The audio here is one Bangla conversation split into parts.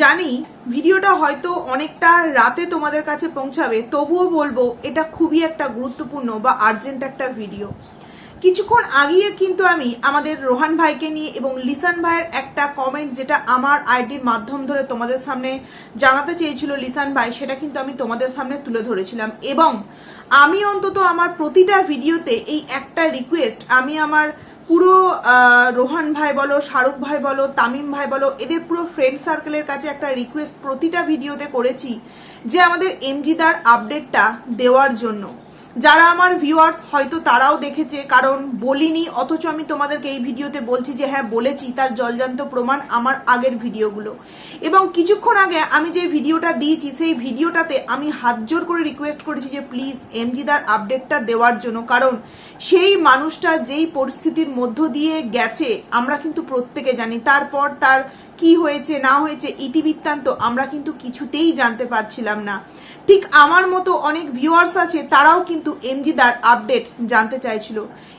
জানি ভিডিওটা হয়তো অনেকটা রাতে তোমাদের কাছে পৌঁছাবে, তবুও বলব এটা খুবই একটা গুরুত্বপূর্ণ বা আর্জেন্ট একটা ভিডিও কিছুক্ষণ আগিয়ে কিন্তু আমি আমাদের রোহান ভাইকে নিয়ে এবং লিসান ভাইয়ের একটা কমেন্ট যেটা আমার আইডির মাধ্যম ধরে তোমাদের সামনে জানাতে চেয়েছিল লিসান ভাই, সেটা কিন্তু আমি তোমাদের সামনে তুলে ধরেছিলাম। এবং আমি অন্তত আমার প্রতিটা ভিডিওতে এই একটা রিকোয়েস্ট আমি আমার পুরো রোহান ভাই বলো, শাহরুখ ভাই বলো, তামিম ভাই বলো, এদের পুরো ফ্রেন্ড সার্কেলের কাছে একটা রিকোয়েস্ট প্রতিটা ভিডিওতে করেছি যে আমাদের এমজিদার আপডেটটা দেওয়ার জন্য। যারা আমার ভিউয়ার্স হয়তো তারাও দেখেছে, কারণ বলিনি, অথচ আমি তোমাদেরকে এই ভিডিওতে বলছি যে হ্যাঁ বলেছি, তার জলজান্ত প্রমাণ আমার আগের ভিডিওগুলো। এবং কিছুক্ষণ আগে আমি যে ভিডিওটা দিয়েছি, সেই ভিডিওটাতে আমি হাত জোর করে রিকোয়েস্ট করেছি যে প্লিজ এমজিদার আপডেটটা দেওয়ার জন্য। কারণ সেই মানুষটা যেই পরিস্থিতির মধ্য দিয়ে গেছে, আমরা কিন্তু প্রত্যেকে জানি। তারপর তার কি হয়েছে, না হয়েছে, ইতিবৃত্তান্ত আমরা কিন্তু কিছুতেই জানতে পারছিলাম না। ঠিক আমার মতো অনেক ভিউয়ার্স আছে, তারাও কিন্তু এমজিদার আপডেট জানতে চাইছিল।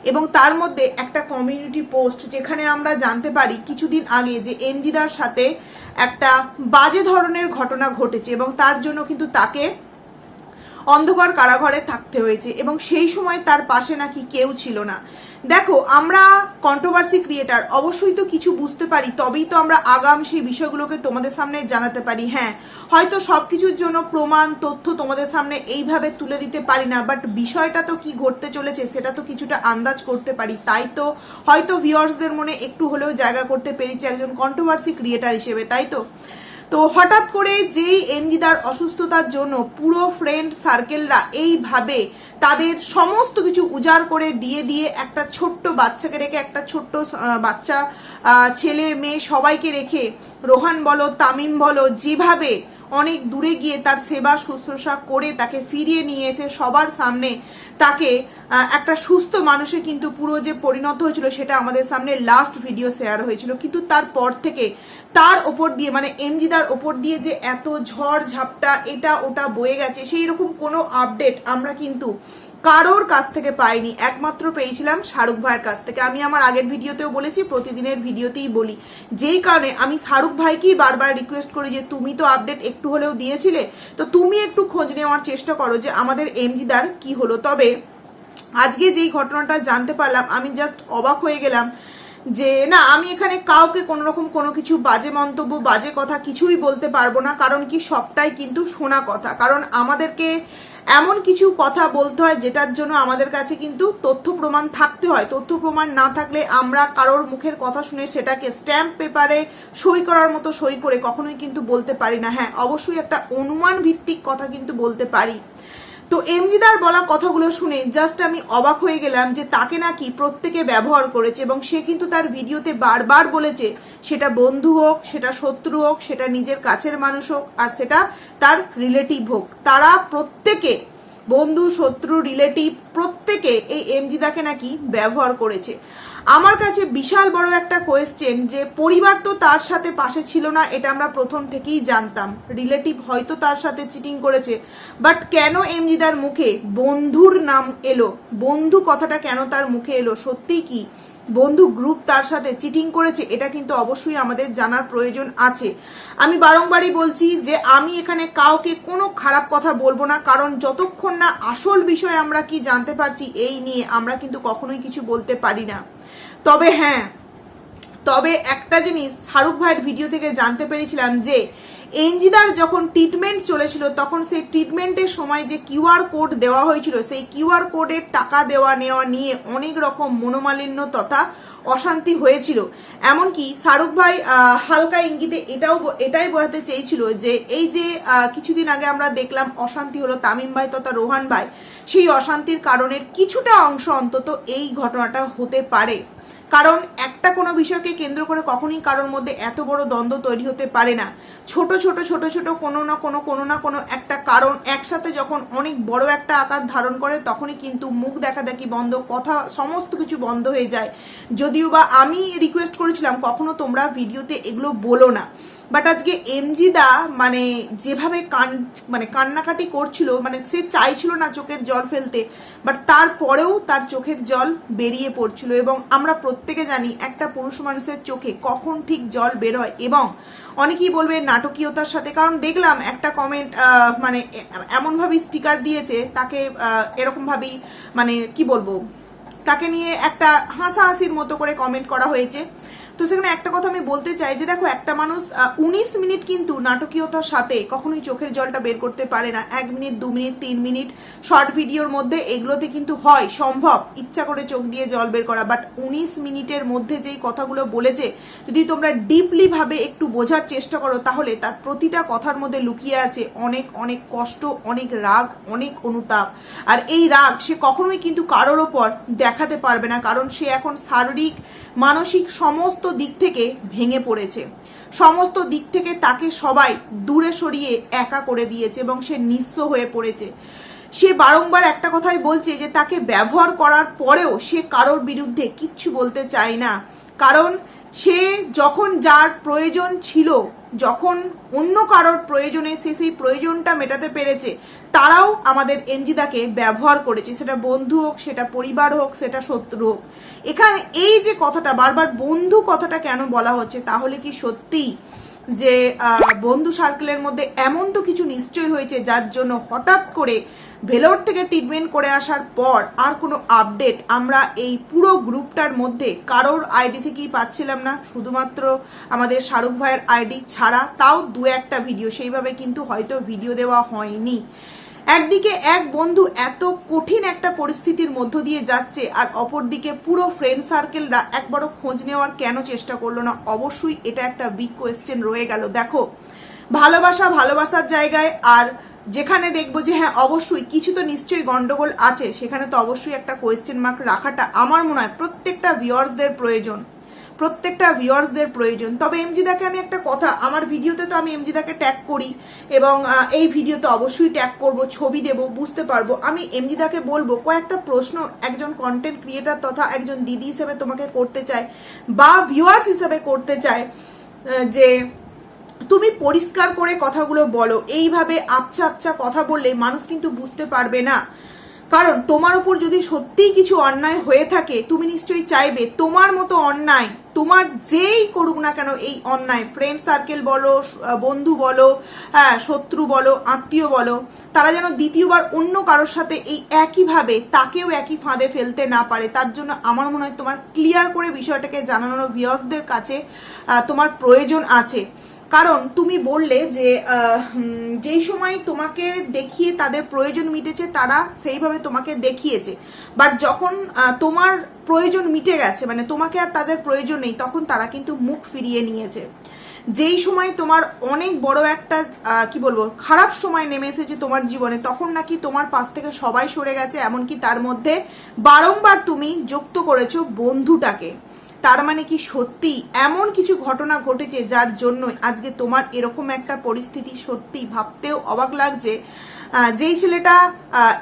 এবং তার মধ্যে একটা কমিউনিটি পোস্ট যেখানে আমরা জানতে পারি কিছুদিন আগে যে এমজিদার সাথে একটা বাজে ধরনের ঘটনা ঘটেছে এবং তার জন্য কিন্তু তাকে অন্ধকার কারাঘরে থাকতে হয়েছে এবং সেই সময় তার পাশে নাকি কেউ ছিল না। দেখো, আমরা কন্ট্রোভার্সি ক্রিয়েটার অবশ্যই তো কিছু বুঝতে পারি, তবেই তো আমরা আগাম সেই বিষয়গুলোকে তোমাদের সামনে জানাতে পারি হ্যাঁ। হয়তো সব কিছুর জন্য প্রমাণ, তথ্য তোমাদের সামনে এইভাবে তুলে দিতে পারি না বাট বিষয়টা তো কি ঘটতে চলেছে, সেটা তো কিছুটা আন্দাজ করতে পারি, তাই তো হয়তো ভিউয়ার্সদের মনে একটু হলেও জায়গা করতে পেরেছি একজন কন্ট্রোভার্সি ক্রিয়েটার হিসেবে, তাই তো? তো হঠাৎ করে যেই এমজিদার অসুস্থতার জন্য পুরো ফ্রেন্ড সার্কেলরা এইভাবে তাদের সমস্ত কিছু উজাড় করে দিয়ে দিয়ে একটা ছোট্ট বাচ্চাকে রেখে, একটা ছোট্ট বাচ্চা ছেলে, মেয়ে সবাইকে রেখে রোহান বলো, তামিম বলো, যেভাবে অনেক দূরে গিয়ে তার সেবা শুশ্রূষা করে তাকে ফিরিয়ে নিয়ে এসে সবার সামনে তাকে একটা সুস্থ মানুষের কিন্তু পুরো যে পরিণত হয়েছিল সেটা আমাদের সামনে লাস্ট ভিডিও শেয়ার হয়েছিল। কিন্তু তারপর থেকে তার ওপর দিয়ে মানে এমজিদার ওপর দিয়ে যে এত ঝড় ঝাপটা, এটা ওটা বয়ে গেছে, সেই রকম কোনো আপডেট আমরা কিন্তু কারোর কাছ থেকে পাইনি, একমাত্র পেয়েছিলাম শাহরুখ ভাইয়ের কাছ থেকে। আমি আমার আগের ভিডিওতেও বলেছি, প্রতিদিনের ভিডিওতেই বলি। যেই কারণে আমি শাহরুখ ভাইকেই বারবার রিকোয়েস্ট করি যে, তুমি তো আপডেট একটু হলেও দিয়েছিলে, তো তুমি একটু খোঁজ নেওয়ার চেষ্টা করো যে, আমাদের এমজিদার কি হলো। তবে আজকে যেই ঘটনাটা জানতে পারলাম, আমি জাস্ট অবাক হয়ে গেলাম যে, না, আমি এখানে কাউকে কোনো রকম কোনো কিছু বাজে মন্তব্য, বাজে কথা কিছুই বলতে পারব না, কারণ কি সবটাই কিন্তু শোনা কথা। কারণ আমাদেরকে এমন কিছু কথা বলতে হয় যেটার জন্য আমাদের কাছে কিন্তু তথ্য প্রমাণ থাকতে হয়। তথ্য প্রমাণ না থাকলে আমরা কারোর মুখের কথা শুনে সেটাকে স্ট্যাম্প পেপারে সই করার মতো সই করে কখনোই কিন্তু বলতে পারি না। হ্যাঁ অবশ্যই একটা অনুমান ভিত্তিক কথা কিন্তু বলতে পারি। তো এমজিদার বলা কথাগুলো শুনে জাস্ট আমি অবাক হয়ে গেলাম যে তাকে নাকি প্রত্যেকে ব্যবহার করেছে এবং সে কিন্তু তার ভিডিওতে বারবার বলেছে সেটা বন্ধু হোক, সেটা শত্রু হোক, সেটা নিজের কাছের মানুষ হোক, আর সেটা তার রিলেটিভ হোক। তারা প্রত্যেকে, বন্ধু, শত্রু রিলেটিভ প্রত্যেকে এই এমজিদাকে নাকি ব্যবহার করেছে। আমার কাছে বিশাল বড় একটা কোয়েশ্চেন যে, পরিবার তো তার সাথে পাশে ছিল না, এটা আমরা প্রথম থেকেই জানতাম। রিলেটিভ হয়তো তার সাথে চিটিং করেছে বাট কেন এমজিদার মুখে বন্ধুর নাম এলো? বন্ধু কথাটা কেন তার মুখে এলো? সত্যিই কি? বন্ধু গ্রুপ তার সাথে চিটিং করেছে, এটা কিন্তু অবশ্যই আমাদের জানার প্রয়োজন আছে। আমি বারংবারই বলছি যে, আমি এখানে কাউকে কোনো খারাপ কথা বলব না, কারণ যতক্ষণ না আসল বিষয় আমরা কি জানতে পারছি, এই নিয়ে আমরা কিন্তু কখনোই কিছু বলতে পারি না। তবে হ্যাঁ তবে একটা জিনিস শাহরুখ ভাইয়ের ভিডিও থেকে জানতে পেরেছিলাম যে, এনজিদার যখন ট্রিটমেন্ট চলেছিল, তখন সেই ট্রিটমেন্টের সময় যে কিউআর কোড দেওয়া হয়েছিল, সেই কিউআর কোডের টাকা দেওয়া নেওয়া নিয়ে অনেক রকম মনোমালিন্য তথা অশান্তি হয়েছিল। এমনকি শাহরুখ ভাই হালকা ইঙ্গিতে এটাও এটাই বোঝাতে চেয়েছিল যে, এই যে কিছুদিন আগে আমরা দেখলাম অশান্তি হলো তামিম ভাই তথা রোহান ভাই, সেই অশান্তির কারণের কিছুটা অংশ অন্তত এই ঘটনাটা হতে পারে। কারণ একটা কোনো বিষয়কে কেন্দ্র করে কখনই কারোর মধ্যে এত বড় দ্বন্দ্ব তৈরি হতে পারে না। ছোট ছোট ছোট ছোট কোনো না কোনো কোনো না কোনো একটা কারণ একসাথে যখন অনেক বড় একটা আকার ধারণ করে, তখনই কিন্তু মুখ দেখা দেখি বন্ধ, কথা সমস্ত কিছু বন্ধ হয়ে যায়। যদিও বা আমি রিকোয়েস্ট করেছিলাম, কখনো তোমরা ভিডিওতে এগুলো বলো না। বাট আজকে এমজিদা মানে যেভাবে কান মানে কান্নাকাটি করছিল মানে সে চাইছিল না চোখের জল ফেলতে বাট তারপরেও তার চোখের জল বেরিয়ে পড়ছিল এবং আমরা প্রত্যেকে জানি একটা পুরুষ মানুষের চোখে কখন ঠিক জল বের হয় এবং অনেকেই বলবে নাটকীয়তার সাথে, কারণ দেখলাম একটা কমেন্ট মানে এমনভাবেই স্টিকার দিয়েছে, তাকে এরকমভাবেই মানে কি বলব, তাকে নিয়ে একটা হাসাহাসির মতো করে কমেন্ট করা হয়েছে। তো সেখানে একটা কথা আমি বলতে চাই যে দেখো, একটা মানুষ উনিশ মিনিট কিন্তু নাটকীয়তার সাথে কখনোই চোখের জলটা বের করতে পারে না। এক মিনিট, দু মিনিট, তিন মিনিট, শর্ট ভিডিওর মধ্যে এগুলোতে কিন্তু হয়, সম্ভব। ইচ্ছা করে চোখ দিয়ে জল বের করা। বাট উনিশ মিনিটের মধ্যে যেই কথাগুলো বলেছে, যদি তোমরা ডিপলি ভাবে একটু বোঝার চেষ্টা করো, তাহলে তার প্রতিটা কথার মধ্যে লুকিয়ে আছে অনেক অনেক কষ্ট, অনেক রাগ, অনেক অনুতাপ। আর এই রাগ সে কখনোই কিন্তু কারোর ওপর দেখাতে পারবে না, কারণ সে এখন শারীরিক মানসিক সমস্ত দিক থেকে ভেঙে পড়েছে। সমস্ত দিক থেকে তাকে সবাই দূরে সরিয়ে একা করে দিয়েছে এবং সে নিঃস্ব হয়ে পড়েছে। সে বারংবার একটা কথাই বলছে যে, তাকে ব্যবহার করার পরেও সে কারোর বিরুদ্ধে কিচ্ছু বলতে চায় না। কারণ সে যখন যার প্রয়োজন ছিল যখন অন্য কারোর প্রয়োজনে সে সেই প্রয়োজনটা মেটাতে পেরেছে, তারাও আমাদের এনজিদাকে ব্যবহার করেছে। সেটা বন্ধু হোক, সেটা পরিবার হোক, সেটা শত্রু হোক। এখানে এই যে কথাটা, বারবার বন্ধু কথাটা কেন বলা হচ্ছে, তাহলে কি সত্যিই যে বন্ধু সার্কেলের মধ্যে এমন তো কিছু নিশ্চয় হয়েছে, যার জন্য হঠাৎ করে ভেলোর থেকে ট্রিটমেন্ট করে আসার পর আর কোনো আপডেট আমরা এই পুরো গ্রুপটার মধ্যে কারোর আইডি থেকেই পাচ্ছিলাম না। শুধুমাত্র আমাদের শাহরুখ ভাইয়ের আইডি ছাড়া তাও দু একটা ভিডিও সেইভাবে কিন্তু হয়তো ভিডিও দেওয়া হয়নি। একদিকে এক বন্ধু এত কঠিন একটা পরিস্থিতির মধ্য দিয়ে যাচ্ছে আর অপরদিকে পুরো ফ্রেন্ড সার্কেলরা একবারও খোঁজ নেওয়ার কেন চেষ্টা করল না? অবশ্যই এটা একটা বিগ কোয়েশ্চেন রয়ে গেল। দেখো, ভালোবাসা ভালোবাসার জায়গায় আর যেখানে দেখব যে হ্যাঁ অবশ্যই কিছু তো নিশ্চয়ই গন্ডগোল আছে, সেখানে তো অবশ্যই একটা কোয়েশ্চেন মার্ক রাখাটা আমার মনে হয় প্রত্যেকটা ভিউয়ার্সদের প্রয়োজন। প্রত্যেকটা ভিউয়ার্সদের প্রয়োজন। তবে এমজিদাকে আমি একটা কথা, আমার ভিডিওতে তো আমি এমজিদাকে ট্যাগ করি এবং এই ভিডিওতে অবশ্যই ট্যাগ করব, ছবি দেব, বুঝতে পারব। আমি এমজিদাকে বলব, কয়েকটা প্রশ্ন একজন কন্টেন্ট ক্রিয়েটার তথা একজন দিদি হিসেবে তোমাকে করতে চায় বা ভিউয়ার্স হিসেবে করতে চায় যে তুমি পরিষ্কার করে কথাগুলো বলো। এইভাবে আপচা আপচা কথা বললে মানুষ কিন্তু বুঝতে পারবে না। কারণ তোমার ওপর যদি সত্যিই কিছু অন্যায় হয়ে থাকে, তুমি নিশ্চয়ই চাইবে তোমার মতো অন্যায়, তোমার যেই করুক না কেন এই অন্যায়। ফ্রেন্ড সার্কেল বলো বন্ধু বলো হ্যাঁ শত্রু বলো, আত্মীয় বলো, তারা যেন দ্বিতীয়বার অন্য কারোর সাথে এই একইভাবে তাকেও একই ফাঁদে ফেলতে না পারে। তার জন্য আমার মনে হয় তোমার ক্লিয়ার করে বিষয়টাকে জানানোর ভিউয়ার্সদের কাছে তোমার প্রয়োজন আছে। কারণ তুমি বললে যে যেই সময় তোমাকে দেখিয়ে তাদের প্রয়োজন মিটেছে, তারা সেইভাবে তোমাকে দেখিয়েছে। বাট যখন তোমার প্রয়োজন মিটে গেছে মানে তোমাকে আর তাদের প্রয়োজন নেই, তখন তারা কিন্তু মুখ ফিরিয়ে নিয়েছে। যেই সময় তোমার অনেক বড় একটা কি বলব, খারাপ সময় নেমে এসেছে তোমার জীবনে, তখন নাকি তোমার পাশ থেকে সবাই সরে গেছে, এমনকি তার মধ্যে বারংবার তুমি যুক্ত করেছ বন্ধুটাকে। তার মানে কি সত্যি এমন কিছু ঘটনা ঘটেছে যার জন্য আজকে তোমার এরকম একটা পরিস্থিতি সত্যি ভাবতেও অবাক লাগছে? যেই ছেলেটা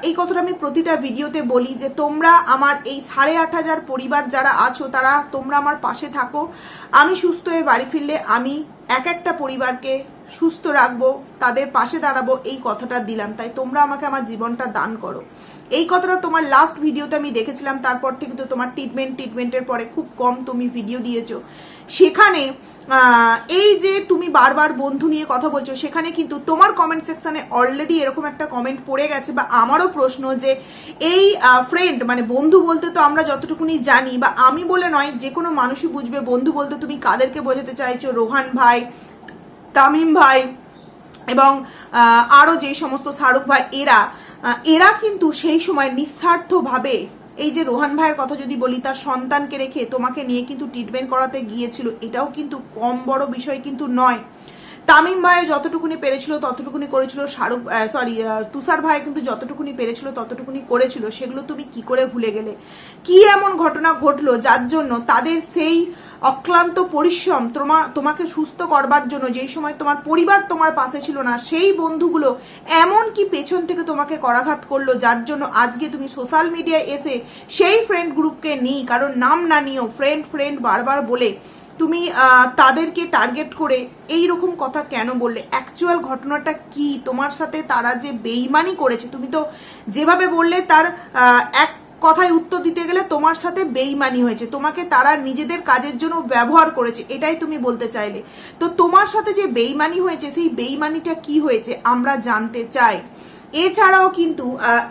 এই কথাটা আমি প্রতিটা ভিডিওতে বলি যে তোমরা আমার এই সাড়ে আট হাজার পরিবার যারা আছো, তারা তোমরা আমার পাশে থাকো। আমি সুস্থ হয়ে বাড়ি ফিরলে আমি এক একটা পরিবারকে সুস্থ রাখব, তাদের পাশে দাঁড়াবো, এই কথাটা দিলাম। তাই তোমরা আমাকে আমার জীবনটা দান করো। এই কথাটা তোমার লাস্ট ভিডিওতে আমি দেখেছিলাম, তারপর থেকে তো তোমার ট্রিটমেন্ট ট্রিটমেন্টের পরে খুব কম তুমি ভিডিও দিয়েছ। সেখানে এই যে তুমি বারবার বন্ধু নিয়ে কথা বলছো, সেখানে কিন্তু তোমার কমেন্ট সেকশনে অলরেডি এরকম একটা কমেন্ট পড়ে গেছে বা আমারও প্রশ্ন যে এই ফ্রেন্ড মানে বন্ধু বলতে তো আমরা যতটুকুনি জানি বা আমি বলে নয়, যে কোনো মানুষই বুঝবে, বন্ধু বলতে তুমি কাদেরকে বোঝাতে চাইছো, রোহান ভাই, তামিম ভাই এবং আরও যেই সমস্ত শাহরুখ ভাই, এরা এরা কিন্তু সেই সময় নিঃস্বার্থভাবে, এই যে রোহান ভাইয়ের কথা যদি বলি, তার সন্তানকে রেখে তোমাকে নিয়ে কিন্তু ট্রিটমেন্ট করাতে গিয়েছিল, এটাও কিন্তু কম বড় বিষয় কিন্তু নয়। তামিম ভাই যতটুকুনি পেরেছিল ততটুকুনি করেছিল, শাহরুখ সরি তুষার ভাই কিন্তু যতটুকুনি পেরেছিল ততটুকুনি করেছিল, সেগুলো তুমি কি করে ভুলে গেলে? কি এমন ঘটনা ঘটলো যার জন্য তাদের সেই অক্লান্ত পরিশ্রম তোমা, তোমাকে সুস্থ করবার জন্য, যেই সময় তোমার পরিবার তোমার পাশে ছিল না, সেই বন্ধুগুলো এমন কি পেছন থেকে তোমাকে করাঘাত করল, যার জন্য আজকে তুমি সোশ্যাল মিডিয়ায় এসে সেই ফ্রেন্ড গ্রুপকে নিই কারণ নাম না নিও ফ্রেন্ড ফ্রেন্ড বারবার বলে, তুমি তাদেরকে টার্গেট করে এই রকম কথা কেন বললে? অ্যাকচুয়াল ঘটনাটা কি? তোমার সাথে তারা যে বেইমানি করেছে, তুমি তো যেভাবে বললে তার এক কথায় উত্তর দিতে গেলে তোমার সাথে বেইমানি হয়েছে। তোমাকে তারা নিজেদের কাজের জন্য ব্যবহার করেছে, এটাই তুমি বলতে চাইলে। তো তোমার সাথে যে বেইমানি হয়েছে, সেই বেইমানিটা কি হয়েছে আমরা জানতে চাই। এছাড়াও কিন্তু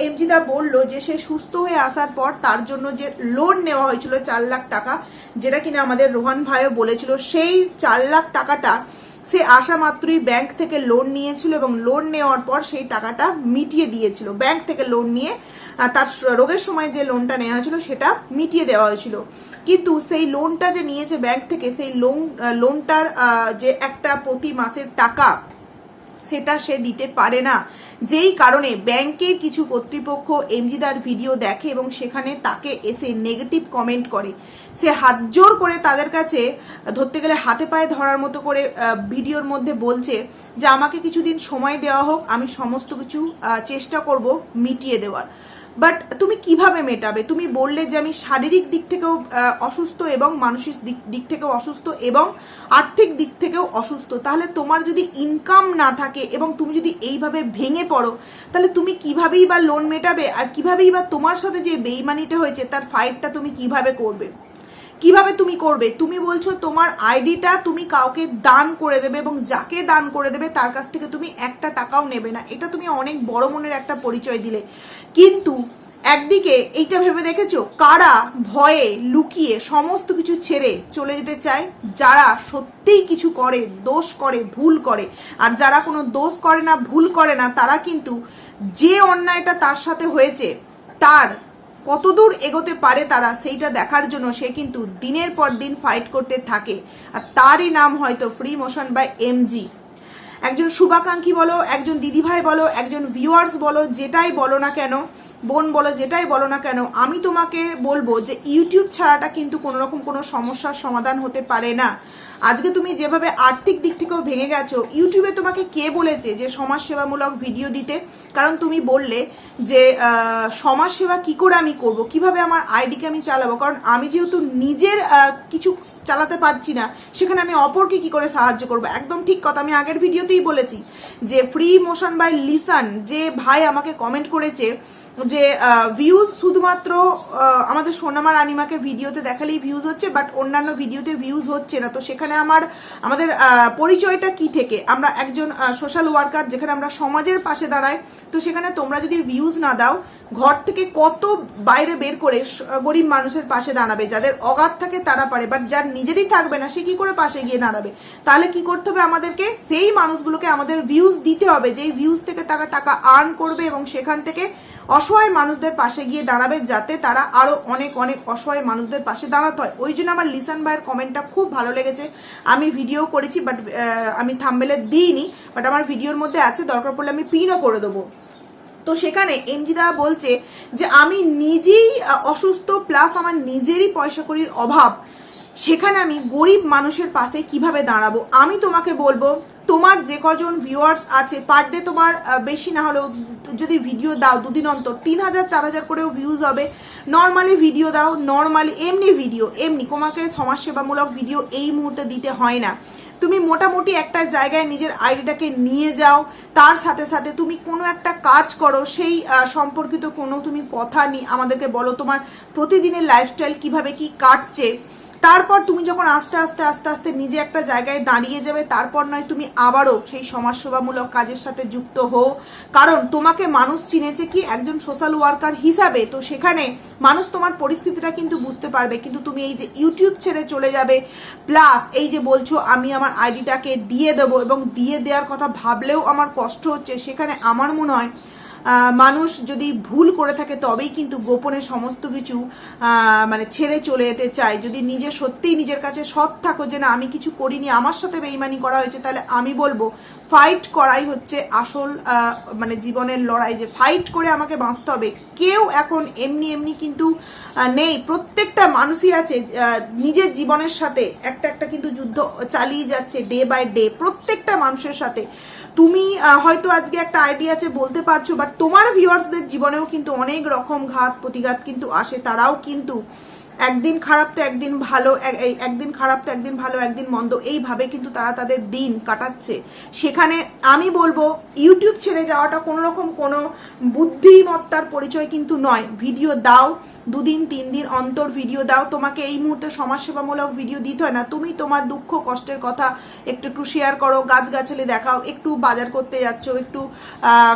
এমজিদা বলল যে সে সুস্থ হয়ে আসার পর তার জন্য যে লোন নেওয়া হয়েছিল চার লাখ টাকা, যেটা কিনা আমাদের রোহান ভাইও বলেছিল, সেই চার লাখ টাকাটা সে আসা মাত্রই ব্যাংক থেকে লোন নিয়েছিল এবং লোন নেওয়ার পর সেই টাকাটা মিটিয়ে দিয়েছিল। ব্যাংক থেকে লোন নিয়ে তার রোগের সময় যে লোনটা নেওয়া হয়েছিল সেটা মিটিয়ে দেওয়া হয়েছিল। কিন্তু সেই লোনটা যে নিয়েছে ব্যাংক থেকে, সেই লোন লোনটার যে একটা প্রতি মাসের টাকা, সেটা সে দিতে পারে না। যেই কারণে ব্যাংকের কিছু কর্তৃপক্ষ এমজিদার ভিডিও দেখে এবং সেখানে তাকে এসে নেগেটিভ কমেন্ট করে। সে হাত জোর করে তাদের কাছে ধরতে গেলে হাতে পায়ে ধরার মতো করে ভিডিওর মধ্যে বলছে যে, আমাকে কিছুদিন সময় দেওয়া হোক, আমি সমস্ত কিছু চেষ্টা করব মিটিয়ে দেওয়ার। বাট তুমি কীভাবে মেটাবে? তুমি বললে যে আমি শারীরিক দিক থেকেও অসুস্থ এবং মানসিক দিক দিক থেকেও অসুস্থ এবং আর্থিক দিক থেকেও অসুস্থ। তাহলে তোমার যদি ইনকাম না থাকে এবং তুমি যদি এইভাবে ভেঙে পড়ো, তাহলে তুমি কিভাবেই বা লোন মেটাবে? আর কিভাবেই বা তোমার সাথে যে বেইমানিটা হয়েছে, তার ফাইটটা তুমি কীভাবে করবে? কীভাবে তুমি করবে? তুমি বলছো তোমার আইডিটা তুমি কাউকে দান করে দেবে এবং যাকে দান করে দেবে তার কাছ থেকে তুমি একটা টাকাও নেবে না। এটা তুমি অনেক বড় মনের একটা পরিচয় দিলে। কিন্তু একদিকে এইটা ভেবে দেখেছ? কারা ভয়ে লুকিয়ে সমস্ত কিছু ছেড়ে চলে যেতে চায়? যারা সত্যিই কিছু করে, দোষ করে, ভুল করে। আর যারা কোনো দোষ করে না, ভুল করে না, তারা কিন্তু যে অন্যায়টা তার সাথে হয়েছে, তার কতদূর এগোতে পারে তারা সেইটা দেখার জন্য সে কিন্তু দিনের পর দিন ফাইট করতে থাকে। আর তারই নাম হয়তো ফ্রি মোশন বাই এমজি একজন শুভাকাঙ্ক্ষী বলো, একজন দিদিভাই বলো, একজন ভিউয়ার্স বলো, যেটাই বলো না কেন, বোন বলো, যেটাই বলো না কেন, আমি তোমাকে বলব যে ইউটিউব ছাড়াটা কিন্তু কোনো রকম কোনো সমস্যার সমাধান হতে পারে না। আজকে তুমি যেভাবে আর্থিক দিক থেকেও ভেঙে গেছো ইউটিউবে তোমাকে কে বলেছে যে সমাজসেবামূলক ভিডিও দিতে? কারণ তুমি বললে যে সমাজসেবা কি করে আমি করব? কীভাবে আমার আইডিকে আমি চালাবো? কারণ আমি যেহেতু নিজের কিছু চালাতে পারছি না, সেখানে আমি অপরকে কি করে সাহায্য করব? একদম ঠিক কথা, আমি আগের ভিডিওতেই বলেছি যে ফ্রি মোশন বাই লিসান যে ভাই আমাকে কমেন্ট করেছে যে ভিউজ শুধুমাত্র আমাদের সোনামা রানিমাকে ভিডিওতে দেখালেই ভিউজ হচ্ছে বাট অন্যান্য ভিডিওতে ভিউজ হচ্ছে না। তো সেখানে আমার, আমাদের পরিচয়টা কি থেকে? আমরা একজন সোশ্যাল ওয়ার্কার যেখানে আমরা সমাজের পাশে দাঁড়াই, তো সেখানে তোমরা যদি ভিউজ না দাও, ঘর থেকে কত বাইরে বের করে গরিব মানুষের পাশে দাঁড়াবে, যাদের অগাধ থাকে তারা পারে বাট যার নিজেরই থাকবে না, সে কি করে পাশে গিয়ে দাঁড়াবে? তাহলে কি করতে হবে আমাদেরকে? সেই মানুষগুলোকে আমাদের ভিউজ দিতে হবে, যেই ভিউজ থেকে তারা টাকা আর্ন করবে এবং সেখান থেকে অসহায় মানুষদের পাশে গিয়ে দাঁড়াবে যাতে তারা আরও অনেক অনেক অসহায় মানুষদের পাশে দাঁড়াতে হয়। ওই জন্য আমার লিসান ভাইয়ের কমেন্টটা খুব ভালো লেগেছে। আমি ভিডিও করেছি বাট আমি থাম্বেলে দিইনি বাট আমার ভিডিওর মধ্যে আছে, দরকার পড়লে আমি পিনও করে দেবো। তো সেখানে এমজিদা বলছে যে, আমি নিজেই অসুস্থ প্লাস আমার নিজেরই পয়সা কড়ির অভাব। সেখানে আমি গরিব মানুষের পাশে কীভাবে দাঁড়াবো? আমি তোমাকে বলব তোমার যে কজন ভিউয়ার্স আছে পার ডে তোমার বেশি না হলেও যদি ভিডিও দাও দুদিন অন্তর, তিন হাজার, চার হাজার করেও ভিউজ হবে। নর্মালি ভিডিও দাও নর্মালি এমনি ভিডিও এমনি। তোমাকে সমাজসেবামূলক ভিডিও এই মুহূর্তে দিতে হয় না। তুমি মোটামুটি একটা জায়গায় নিজের আইডিটাকে নিয়ে যাও, তার সাথে সাথে তুমি কোনো একটা কাজ করো, সেই সম্পর্কিত কোনো তুমি কথা নি আমাদেরকে বলো তোমার প্রতিদিনের লাইফস্টাইল কীভাবে কি কাটছে। তারপর তুমি যখন আস্তে আস্তে আস্তে আস্তে নিজে একটা জায়গায় দাঁড়িয়ে যাবে, তারপর নয় তুমি আবারও সেই সমাজসেবামূলক কাজের সাথে যুক্ত হও। কারণ তোমাকে মানুষ চিনেছে কি একজন সোশ্যাল ওয়ার্কার হিসাবে। তো সেখানে মানুষ তোমার পরিস্থিতিটা কিন্তু বুঝতে পারবে। কিন্তু তুমি এই যে ইউটিউব ছেড়ে চলে যাবে প্লাস এই যে বলছো আমি আমার আইডিটাকে দিয়ে দেবো এবং দিয়ে দেওয়ার কথা ভাবলেও আমার কষ্ট হচ্ছে, সেখানে আমার মনে হয় মানুষ যদি ভুল করে থাকে তবেই কিন্তু গোপনে সমস্ত কিছু মানে ছেড়ে চলে যেতে চায়। যদি নিজে সত্যিই নিজের কাছে সৎ থাকো যে, না, আমি কিছু করিনি, আমার সাথে বেইমানি করা হয়েছে, তাহলে আমি বলব ফাইট করাই হচ্ছে আসল মানে জীবনের লড়াই যে ফাইট করে আমাকে বাঁচতে হবে। কেউ এখন এমনি এমনি কিন্তু নেই। প্রত্যেকটা মানুষই আছে নিজের জীবনের সাথে একটা একটা কিন্তু যুদ্ধ চালিয়ে যাচ্ছে ডে বাই ডে প্রত্যেকটা মানুষের সাথে। তুমি হয়তো আজকে একটা আইডিয়া আছে, বলতে পারছ বাট তোমার ভিউয়ার্সদের জীবনেও কিন্তু অনেক রকম ঘাত প্রতিঘাত কিন্তু আসে, তারাও কিন্তু একদিন খারাপ তো একদিন ভালো একদিন খারাপ তো একদিন ভালো, একদিন মন্দ, এইভাবে কিন্তু তারা তাদের দিন কাটাচ্ছে। সেখানে আমি বলব, ইউটিউব ছেড়ে যাওয়াটা কোনো রকম কোনো বুদ্ধিমত্তার পরিচয় কিন্তু নয়। ভিডিও দাও, দুদিন, তিন দিন অন্তর ভিডিও দাও। তোমাকে এই মুহূর্তে সমাজসেবামূলক ভিডিও দিতে হয় না। তুমি তোমার দুঃখ, কষ্টের কথা একটু একটু শেয়ার করো, গাছগাছালি দেখাও, একটু বাজার করতে যাচ্ছ, একটু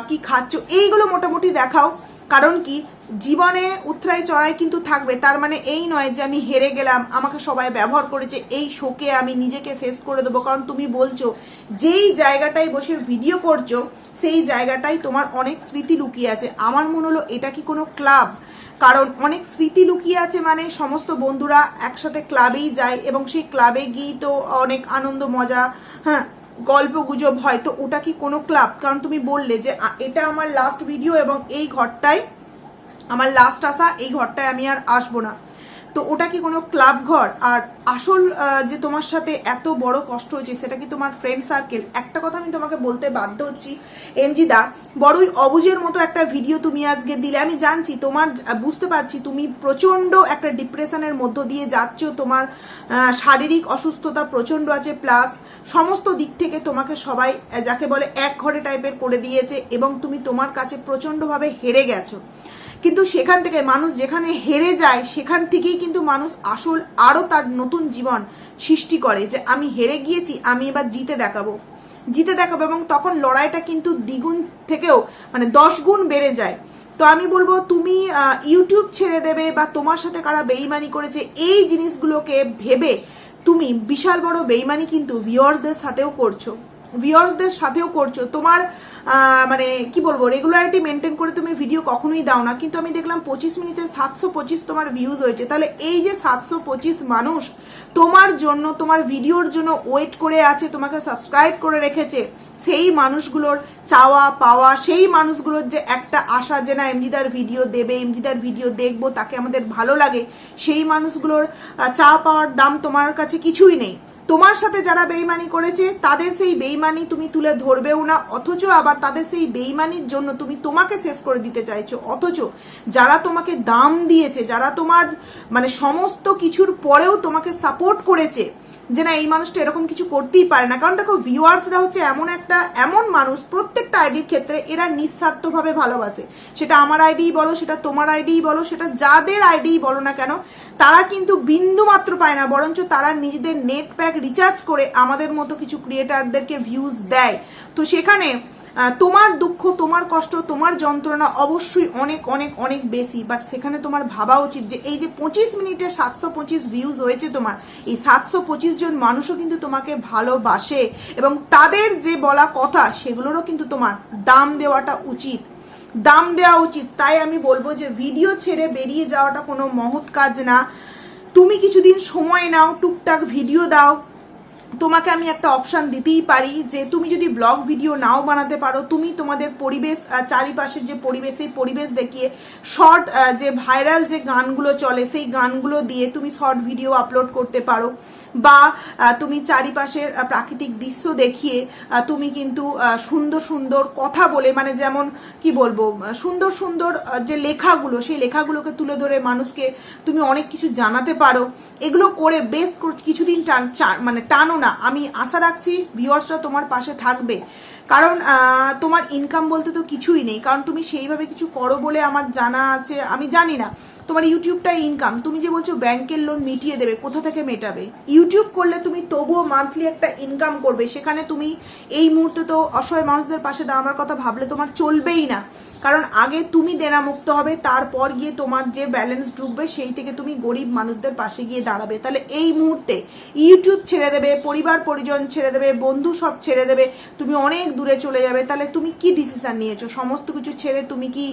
কি খাচ্ছ, এইগুলো মোটামুটি দেখাও। কারণ কি? জীবনে উথরাই চড়াই কিন্তু থাকবে। তার মানে এই নয় যে আমি হেরে গেলাম, আমাকে সবাই ব্যবহার করেছে, এই শোকে আমি নিজেকে শেষ করে দেবো। কারণ তুমি বলছো, যেই জায়গাটায় বসে ভিডিও করছ, সেই জায়গাটাই তোমার অনেক স্মৃতি লুকিয়ে আছে। আমার মনে হলো এটা কি কোনো ক্লাব? কারণ অনেক স্মৃতি লুকিয়ে আছে মানে সমস্ত বন্ধুরা একসাথে ক্লাবেই যায় এবং সেই ক্লাবে গিয়ে তো অনেক আনন্দ, মজা হ্যাঁ গল্প গুজব হয়, তো ওটা কি কোনো ক্লাব? কারণ তুমি বললে যে এটা আমার লাস্ট ভিডিও এবং এই ঘরটায়, আমার লাস্ট আসা, এই ঘরটায় আমি আর আসব না। তো ওটা কি কোনো ক্লাব ঘর? আর আসল যে তোমার সাথে এত বড় কষ্ট হয়েছে, সেটা কি তোমার ফ্রেন্ড সার্কেল একটা কথা আমি তোমাকে বলতে বাধ্য হচ্ছি এমজিদা বড়ই অবুজের মতো একটা ভিডিও তুমি আজকে দিলে। আমি জানছি তোমার বুঝতে পারছি তুমি প্রচণ্ড একটা ডিপ্রেশনের মধ্য দিয়ে যাচ্ছ, তোমার শারীরিক অসুস্থতা প্রচণ্ড আছে প্লাস সমস্ত দিক থেকে তোমাকে সবাই যাকে বলে এক ঘরে টাইপের করে দিয়েছে এবং তুমি তোমার কাছে প্রচন্ডভাবে হেরে গেছো। কিন্তু সেখান থেকে মানুষ যেখানে হেরে যায়, সেখান থেকেই কিন্তু মানুষ আসল আরও তার নতুন জীবন সৃষ্টি করে যে আমি হেরে গিয়েছি, আমি এবার জিতে দেখাবো। জিতে দেখাবো এবং তখন লড়াইটা কিন্তু দ্বিগুণ থেকেও মানে দশ গুণ বেড়ে যায়। তো আমি বলব, তুমি ইউটিউব ছেড়ে দেবে বা তোমার সাথে কারা বেইমানি করেছে, এই জিনিসগুলোকে ভেবে তুমি বিশাল বড় বেইমানি কিন্তু ভিওর্সদের সাথেও করছ। ভিওর্সদের সাথেও করছ। তোমার মানে কি বলব রেগুলারিটি মেনটেন করে তুমি ভিডিও কখনোই দাও না। কিন্তু আমি দেখলাম পঁচিশ মিনিটে সাতশো পঁচিশ তোমার ভিউজ হয়েছে। তাহলে এই যে সাতশো পঁচিশ মানুষ তোমার জন্য, তোমার ভিডিওর জন্য ওয়েট করে আছে, তোমাকে সাবস্ক্রাইব করে রেখেছে সেই মানুষগুলোর চাওয়া পাওয়া, সেই মানুষগুলোর যে একটা আশা যে না, এমজিদার ভিডিও দেবে, এমজিদার ভিডিও দেখব, তাকে আমাদের ভালো লাগে, সেই মানুষগুলোর চা পাওয়ার দাম তোমার কাছে কিছুই নেই। তোমার সাথে যারা বেইমানি করেছে, তাদের সেই বেইমানি তুমি তুলে ধরবেও না, অথচ আবার তাদের সেই বেইমানির জন্য তুমি তোমাকে শেষ করে দিতে চাইছো। অথচ যারা তোমাকে দাম দিয়েছে, যারা তোমার মানে সমস্ত কিছুর পরেও তোমাকে সাপোর্ট করেছে যে না, এই মানুষটা এরকম কিছু করতেই পারে না। কারণ দেখো ভিউয়ার্সরা হচ্ছে এমন একটা, এমন মানুষ, প্রত্যেকটা আইডির ক্ষেত্রে এরা নিঃস্বার্থভাবে ভালোবাসে। সেটা আমার আইডিই বলো, সেটা তোমার আইডিই বলো, সেটা যাদের আইডিই বলো না কেন, তারা কিন্তু বিন্দু মাত্র পায় না। বরঞ্চ তারা নিজেদের নেট প্যাক রিচার্জ করে আমাদের মতো কিছু ক্রিয়েটারদেরকে ভিউজ দেয়। তো সেখানে তোমার দুঃখ, তোমার কষ্ট, তোমার যন্ত্রণা অবশ্যই অনেক অনেক অনেক বেশি। বাট সেখানে তোমার ভাবা উচিত যে এই যে পঁচিশ মিনিটে সাতশো পঁচিশ ভিউজ হয়েছে তোমার, এই সাতশো পঁচিশ জন মানুষও কিন্তু তোমাকে ভালোবাসে এবং তাদের যে বলা কথা সেগুলোরও কিন্তু তোমার দাম দেওয়াটা উচিত। দাম দেওয়া উচিত। তাই আমি বলব যে ভিডিও ছেড়ে বেরিয়ে যাওয়াটা কোনো মহৎ কাজ না। তুমি কিছুদিন সময় নাও, টুকটাক ভিডিও দাও তোমাকে আমি একটা অপশান দিতেই পারি যে তুমি যদি ব্লগ ভিডিও নাও বানাতে পারো, তুমি তোমাদের পরিবেশ চারিপাশের যে পরিবেশ, সেই পরিবেশ দেখিয়ে শর্ট যে ভাইরাল যে গানগুলো চলে, সেই গানগুলো দিয়ে তুমি শর্ট ভিডিও আপলোড করতে পারো। বা তুমি চারিপাশের প্রাকৃতিক দৃশ্য দেখিয়ে তুমি কিন্তু সুন্দর সুন্দর কথা বলে মানে যেমন, কি বলব সুন্দর সুন্দর যে লেখাগুলো, সেই লেখাগুলোকে তুলে ধরে মানুষকে তুমি অনেক কিছু জানাতে পারো। এগুলো করে বেশ কিছুদিন টান মানে টানো না। আমি আশা রাখছি ভিউয়ার্সরা তোমার পাশে থাকবে। কারণ তোমার ইনকাম বলতে তো কিছুই নেই। কারণ তুমি সেইভাবে কিছু করো বলে আমার জানা আছে, আমি জানি না। তোমার ইউটিউবটা ইনকাম তুমি যে বলছো ব্যাংকের লোন মিটিয়ে দেবে, কোথা থেকে মেটাবে? ইউটিউব করলে তুমি তবুও মান্থলি একটা ইনকাম করবে। সেখানে তুমি এই মুহূর্তে তো অসহায় মানুষদের পাশে দাঁড়ানোর কথা ভাবলে তোমার চলবেই না। কারণ আগে তুমি দেনা মুক্ত হবে, তারপর গিয়ে তোমার যে ব্যালেন্স ঢুকবে, সেই থেকে তুমি গরিব মানুষদের পাশে গিয়ে দাঁড়াবে। তাহলে এই মুহূর্তে ইউটিউব ছেড়ে দেবে, পরিবার, পরিজন ছেড়ে দেবে, বন্ধু সব ছেড়ে দেবে, তুমি অনেক দূরে চলে যাবে। তাহলে তুমি কি ডিসিশান নিয়েছো? সমস্ত কিছু ছেড়ে তুমি কি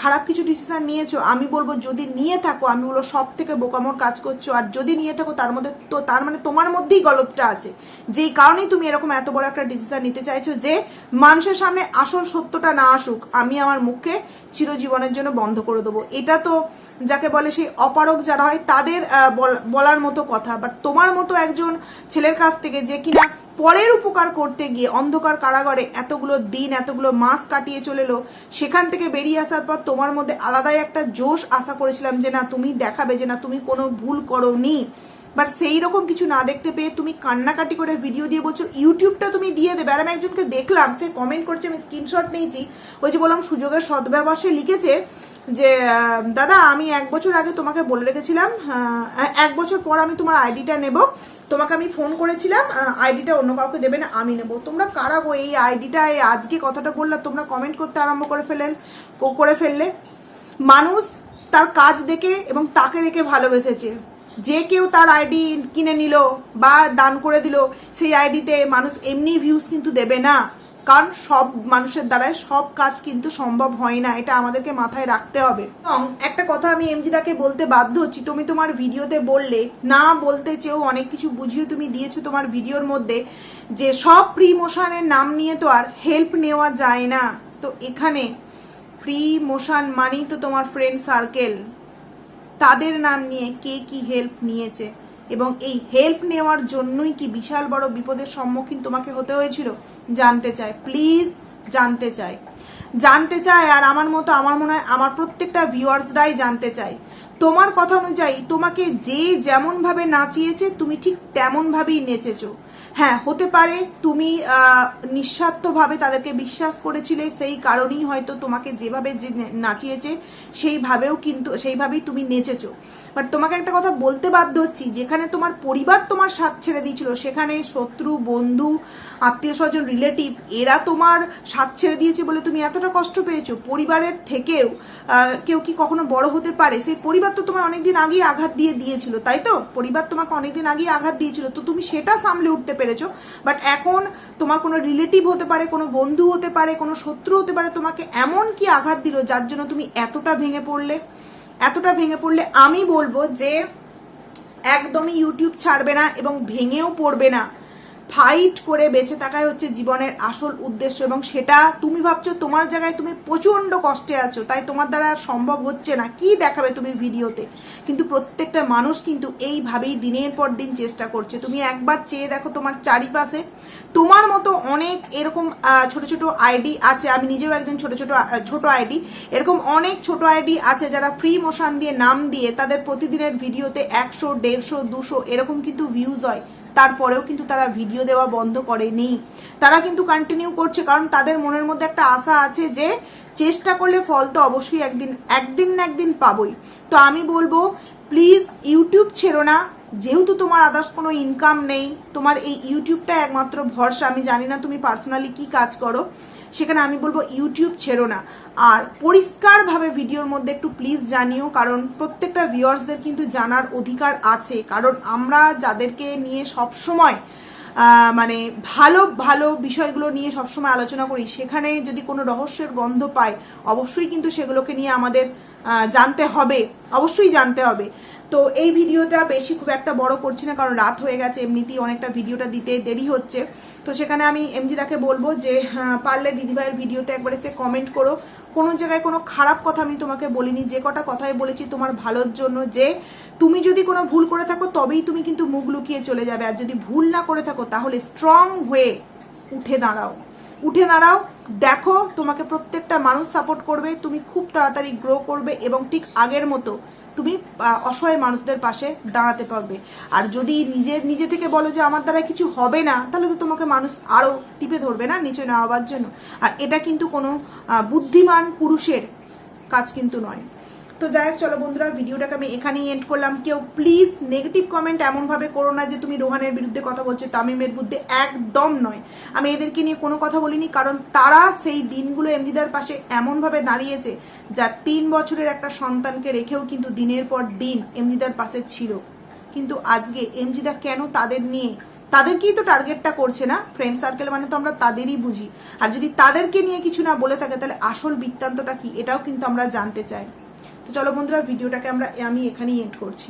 খারাপ কিছু ডিসিশান নিয়েছো? আমি বলব, যদি নিয়ে থাকো, আমি বলব সব থেকে বোকামোর কাজ করছ। আর যদি নিয়ে থাকো, তার মধ্যে তো, তার মানে তোমার মধ্যেই গলতটা আছে। যেই কারণেই তুমি এরকম এত বড় একটা ডিসিশান নিতে চাইছো যে মানুষের সামনে আসল সত্যটা না আসুক, আমি আমার মুখে চিরজীবনের জন্য বন্ধ করে দেবো। এটা তো যাকে বলে সেই অপারক যারা হয়, তাদের বলার মতো কথা। বাট তোমার মতো একজন ছেলের কাছ থেকে যে কিনা পরের উপকার করতে গিয়ে অন্ধকার কারাগারে এতগুলো দিন, এতগুলো মাস কাটিয়ে চলেলো, সেখান থেকে বেরিয়ে আসার পর তোমার মধ্যে আলাদাই একটা জোশ আশা করেছিলাম যে না, তুমি দেখাবে যে না, তুমি কোনো ভুল করো নি বাট সেই রকম কিছু না দেখতে পেয়ে তুমি কান্নাকাটি করে ভিডিও দিয়ে বলছো ইউটিউবটা তুমি দিয়ে দেবে। আর আমি একজনকে দেখলাম, সে কমেন্ট করছে, আমি স্ক্রিনশট নিয়েছি। ওই যে বললাম, সুযোগের সদ্ব্যবহার লিখেছে যে দাদা, আমি এক বছর আগে তোমাকে বলে রেখেছিলাম এক বছর পর আমি তোমার আইডিটা নেব। তোমাকে আমি ফোন করেছিলাম আইডিটা অন্য কাউকে দেবে না, আমি নেব। তোমরা কারা গো এই আইডিটা এই আজকে কথাটা বললে তোমরা কমেন্ট করতে আরম্ভ করে ফেলেন করে ফেললে? মানুষ তার কাজ দেখে এবং তাকে দেখে ভালোবেসেছে। যে কেউ তার আইডি কিনে নিল বা দান করে দিল, সেই আইডিতে মানুষ এমনি ভিউজ কিন্তু দেবে না। কারণ সব মানুষের দ্বারাই সব কাজ কিন্তু সম্ভব হয় না, এটা আমাদেরকে মাথায় রাখতে হবে। এবং একটা কথা আমি এমজিদাকে বলতে বাধ্য হচ্ছি, তুমি তোমার ভিডিওতে বললে, না বলতে চেয়েও অনেক কিছু বুঝিয়ে তুমি দিয়েছ তোমার ভিডিওর মধ্যে, যে সব প্রি মোশনের নাম নিয়ে তো আর হেল্প নেওয়া যায় না। তো এখানে ফ্রি মোশন মানেই তো তোমার ফ্রেন্ড সার্কেল তাদের নাম নিয়ে কে কি হেল্প নিয়েছে? এবং এই হেল্প নেওয়ার জন্যই কি বিশাল বড় বিপদের সম্মুখীন তোমাকে হতে হয়েছিল? জানতে চাই। প্লিজ জানতে চাই। জানতে চাই আর আমার মতো আমার মনে হয় আমার প্রত্যেকটা ভিউয়ার্সরাই জানতে চাই। তোমার কথা অনুযায়ী তোমাকে যে যেমনভাবে নাচিয়েছে, তুমি ঠিক তেমনভাবেই নেচেছো। হ্যাঁ হতে পারে তুমি নিঃস্বার্থভাবে তাদেরকে বিশ্বাস করেছিলে, সেই কারণেই হয়তো তোমাকে যেভাবে যে নাচিয়েছে সেইভাবেও কিন্তু, সেইভাবেই তুমি নেচেছো। বাট তোমাকে একটা কথা বলতে বাধ্য হচ্ছি, যেখানে তোমার পরিবার তোমার সাথ ছেড়ে দিয়েছিল, সেখানে শত্রু, বন্ধু, আত্মীয় স্বজন রিলেটিভ এরা তোমার সাথ ছেড়ে দিয়েছে বলে তুমি এতটা কষ্ট পেয়েছ। পরিবারের থেকেও কেউ কি কখনো বড় হতে পারে? সেই পরিবার তো তোমার অনেকদিন আগেই আঘাত দিয়ে দিয়েছিল, তাই তো? পরিবার তোমাকে অনেকদিন আগেই আঘাত দিয়েছিল, তো তুমি সেটা সামলে উঠতে পেরেছ। বাট এখন তোমার কোনো রিলেটিভ হতে পারে, কোনো বন্ধু হতে পারে, কোনো শত্রু হতে পারে, তোমাকে এমন কি আঘাত দিল যার জন্য তুমি এতটা ভেঙে পড়লে, এতটা ভেঙে পড়লে আমি বলব যে, একদমই ইউটিউব ছাড়বে না এবং ভেঙেও পড়বে না। ফাইট করে বেঁচে থাকাই হচ্ছে জীবনের আসল উদ্দেশ্য এবং সেটা তুমি ভাবছ তোমার জায়গায় তুমি প্রচণ্ড কষ্টে আছো, তাই তোমার দ্বারা সম্ভব হচ্ছে না। কি দেখাবে তুমি ভিডিওতে? কিন্তু প্রত্যেকটা মানুষ কিন্তু এইভাবেই দিনের পর দিন চেষ্টা করছে। তুমি একবার চেয়ে দেখো তোমার চারিপাশে, তোমার মতো অনেক এরকম ছোট ছোট আইডি আছে। আমি নিজেও একজন ছোট ছোট ছোট আইডি এরকম অনেক ছোট আইডি আছে যারা ফ্রি মোশন দিয়ে নাম দিয়ে তাদের প্রতিদিনের ভিডিওতে একশো, দেড়শো, দুশো এরকম কিন্তু ভিউজ হয়। তারপরেও কিন্তু তারা ভিডিও দেওয়া বন্ধ করেনি। তারা কিন্তু কন্টিনিউ করছে, কারণ তাদের মনের মধ্যে একটা আশা আছে যে চেষ্টা করলে ফল তো অবশ্যই একদিন একদিন না একদিন পাবই। তো আমি বলব প্লিজ ইউটিউব ছেড়ো না। যেহেতু তোমার আদার্স কোনো ইনকাম নেই, তোমার এই ইউটিউবটা একমাত্র ভরসা। আমি জানি না তুমি পার্সোনালি কি কাজ করো। সেখানে আমি বলব ইউটিউব ছেড়ো না। আর পরিষ্কারভাবে ভিডিওর মধ্যে একটু প্লিজ জানিও, কারণ প্রত্যেকটা ভিউয়ার্সদের কিন্তু জানার অধিকার আছে। কারণ আমরা যাদেরকে নিয়ে সব সময় মানে ভালো ভালো বিষয়গুলো নিয়ে সবসময় আলোচনা করি, সেখানে যদি কোনো রহস্যের গন্ধ পাই অবশ্যই কিন্তু সেগুলোকে নিয়ে আমাদের জানতে হবে। অবশ্যই জানতে হবে। তো এই ভিডিওটা বেশি খুব একটা বড় করছি না কারণ রাত হয়ে গেছে এমনিতেই অনেকটা ভিডিওটা দিতে দেরি হচ্ছে। তো সেখানে আমি এমজিদাকে বলব যে হ্যাঁ, পারলে দিদিভাইয়ের ভিডিওতে একবার এসে কমেন্ট করো। কোনো জায়গায় কোনো খারাপ কথা আমি তোমাকে বলিনি যে কটা কথাই বলেছি তোমার ভালোর জন্য যে তুমি যদি কোনো ভুল করে থাকো তবেই তুমি কিন্তু মুখ লুকিয়ে চলে যাবে। আর যদি ভুল না করে থাকো তাহলে স্ট্রং হয়ে উঠে দাঁড়াও। উঠে দাঁড়াও, দেখো তোমাকে প্রত্যেকটা মানুষ সাপোর্ট করবে, তুমি খুব তাড়াতাড়ি গ্রো করবে এবং ঠিক আগের মতো তুমি অসহায় মানুষদের পাশে দাঁড়াতে পারবে। আর যদি নিজে নিজে থেকে বলো যে আমার দ্বারা কিছু হবে না, তাহলে তো তোমাকে মানুষ আরও টিপে ধরবে না নিচে নামাবার জন্য। আর এটা কিন্তু কোনো বুদ্ধিমান পুরুষের কাজ কিন্তু নয়। তো যাই হোক, চলো বন্ধুরা, ভিডিওটাকে আমি এখানেই এন্ড করলাম। কেউ প্লিজ নেগেটিভ কমেন্ট এমনভাবে করো না যে তুমি রোহানের বিরুদ্ধে কথা বলছো, তামিমের বিরুদ্ধে একদম নয়। আমি এদেরকে নিয়ে কোনো কথা বলিনি, কারণ তারা সেই দিনগুলো এমজিদার পাশে এমনভাবে দাঁড়িয়েছে যার তিন বছরের একটা সন্তানকে রেখেও কিন্তু দিনের পর দিন এমজিদার পাশে ছিল। কিন্তু আজকে এমজিদা কেন তাদের নিয়ে, তাদেরকেই তো টার্গেটটা করছে না? ফ্রেন্ড সার্কেল মানে তো আমরা তাদেরই বুঝি। আর যদি তাদেরকে নিয়ে কিছু না বলে থাকে, তাহলে আসল বৃত্তান্তটা কি? এটাও কিন্তু আমরা জানতে চাই। তো চলো বন্ধুরা ভিডিওটাকে আমরা আমি এখানেই এন্ড করছি।